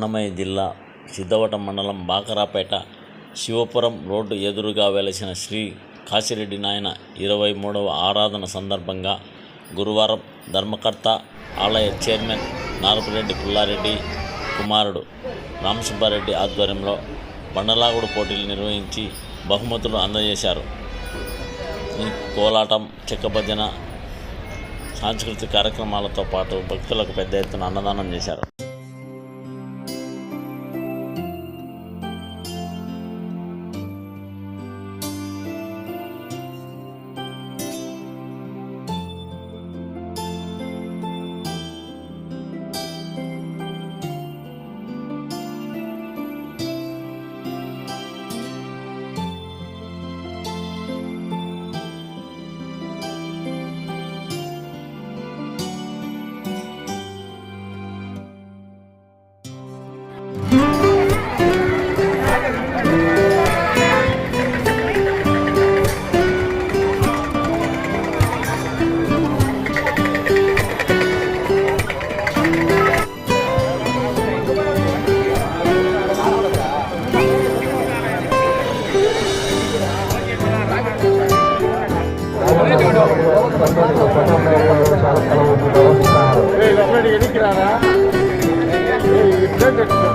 అన్నమయ్య జిల్లా సిద్ధవటం మండలం బాకరాపేట శివపురం రోడ్డు ఎదురుగా వెలసిన శ్రీ కాశిరెడ్డి నాయన ఇరవై మూడవ ఆరాధన సందర్భంగా గురువారం ధర్మకర్త ఆలయ చైర్మన్ నారపురెడ్డి పుల్లారెడ్డి కుమారుడు రామసుబ్బారెడ్డి ఆధ్వర్యంలో బండలాగుడు పోటీలు నిర్వహించి బహుమతులు అందజేశారు. కోలాటం చెక్కభజన సాంస్కృతిక కార్యక్రమాలతో పాటు భక్తులకు పెద్ద ఎత్తున అన్నదానం చేశారు.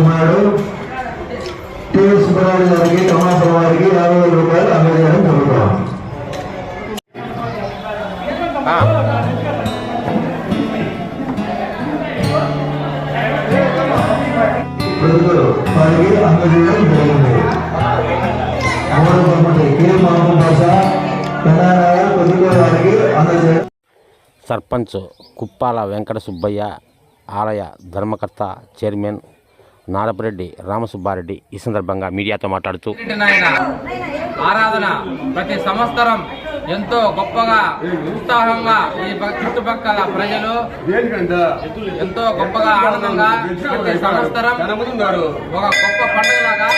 కుమారుడు టీవీ సుబ్రహ్మణ్య గారికి కమలాపురం వారికి యాభై వేల రూపాయలు అందజేయడం జరుగుతాం వారికి అందజేయడం జరిగింది. మూడవ బహుమతి కె మహబూబ్ బాషా కన్నారాయ కొద్దిగా వారికి అందజేయడం. సర్పంచ్ కుప్పాల వెంకట సుబ్బయ్య ఆలయ ధర్మకర్త చైర్మన్ నారపరెడ్డి రామసుబ్బారెడ్డి ఈ సందర్భంగా మీడియాతో మాట్లాడుతూ ఆరాధన ప్రతి సంవత్సరం ఎంతో గొప్పగా ఉత్సాహంగా ఈ చుట్టుపక్కల ప్రజలు ఎంతో గొప్పగా ఆనందంగా ప్రతి సంవత్సరం ఒక గొప్ప పండుగలాగా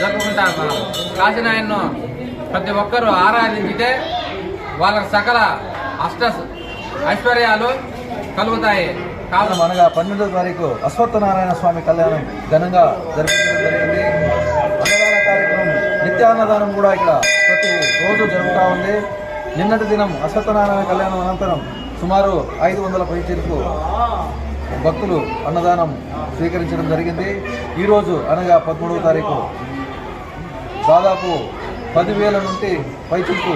జరుపుకుంటారు మనం. కాశీనాయన్ను ప్రతి ఒక్కరూ ఆరాధించితే వాళ్ళకు సకల అష్ట ఐశ్వర్యాలు కలుగుతాయి. కావున అనగా పన్నెండో తారీఖు అశ్వత్థనారాయణ స్వామి కళ్యాణం ఘనంగా జరిపించడం జరిగింది. అన్నదాన కార్యక్రమం నిత్యాన్నదానం కూడా ఇక్కడ ప్రతి రోజు జరుగుతూ ఉంది. నిన్నటి దినం అశ్వత్థనారాయణ కళ్యాణం అనంతరం సుమారు ఐదు వందల పైచీలకు భక్తులు అన్నదానం స్వీకరించడం జరిగింది. ఈరోజు అనగా పదమూడవ తారీఖు దాదాపు పదివేల నుండి పైచులకు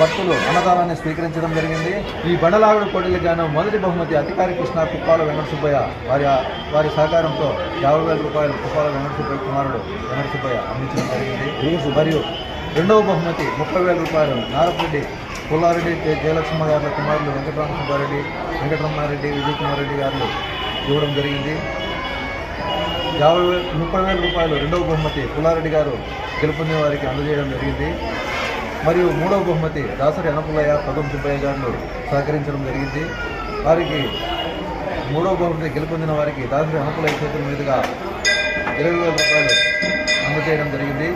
భక్తులు అన్నదానాన్ని స్వీకరించడం జరిగింది. ఈ బండలాగుడు పోటీలకు గాను మొదటి బహుమతి అధికారి కృష్ణ కుప్పాల వెంకట సుబ్బయ్య వారి వారి సహకారంతో యాభై వేల రూపాయలు కుప్పాల వెంకట సుబ్బయ్య కుమారుడు వెంకట సుబ్బయ్య అందించడం జరిగింది. మరియు రెండవ బహుమతి ముప్పై వేల రూపాయలు నారపరెడ్డి పుల్లారెడ్డి జయ- జయలక్ష్మ గారి కుమారులు వెంకటరామ సుబ్బారెడ్డి వెంకటరమణారెడ్డి విజయ్ కుమార్ రెడ్డి గారు ఇవ్వడం జరిగింది. యాభై వేల ముప్పై వేల రూపాయలు రెండవ బహుమతి పుల్లారెడ్డి గారు గెలుపొందిన వారికి అందజేయడం జరిగింది. మరియు మూడవ బహుమతి దాసరి అనపులయ్య పదం సుబ్బయ్య గారు సహకరించడం జరిగింది. వారికి మూడవ బహుమతి గెలుపొందిన వారికి దాసరి అనపులయ్య చేతుల మీదుగా ఇరవై వేల రూపాయలు అందజేయడం జరిగింది.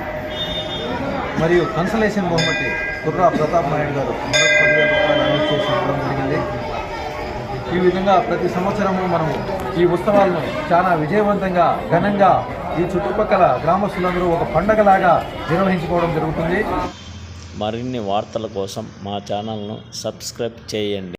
మరియు కన్సలేషన్ బహుమతి కుర్రా ప్రతాప్ నాయుడు గారు మరొక పదివేల రూపాయలు అనౌన్స్ చేసి ఇవ్వడం జరిగింది. ఈ విధంగా ప్రతి సంవత్సరము మనము ఈ ఉత్సవాలను చాలా విజయవంతంగా ఘనంగా ఈ చుట్టుపక్కల గ్రామస్తులందరూ ఒక పండగలాగా నిర్వహించుకోవడం జరుగుతుంది. మరిన్ని వార్తల కోసం మా ఛానల్ను సబ్స్క్రైబ్ చేయండి.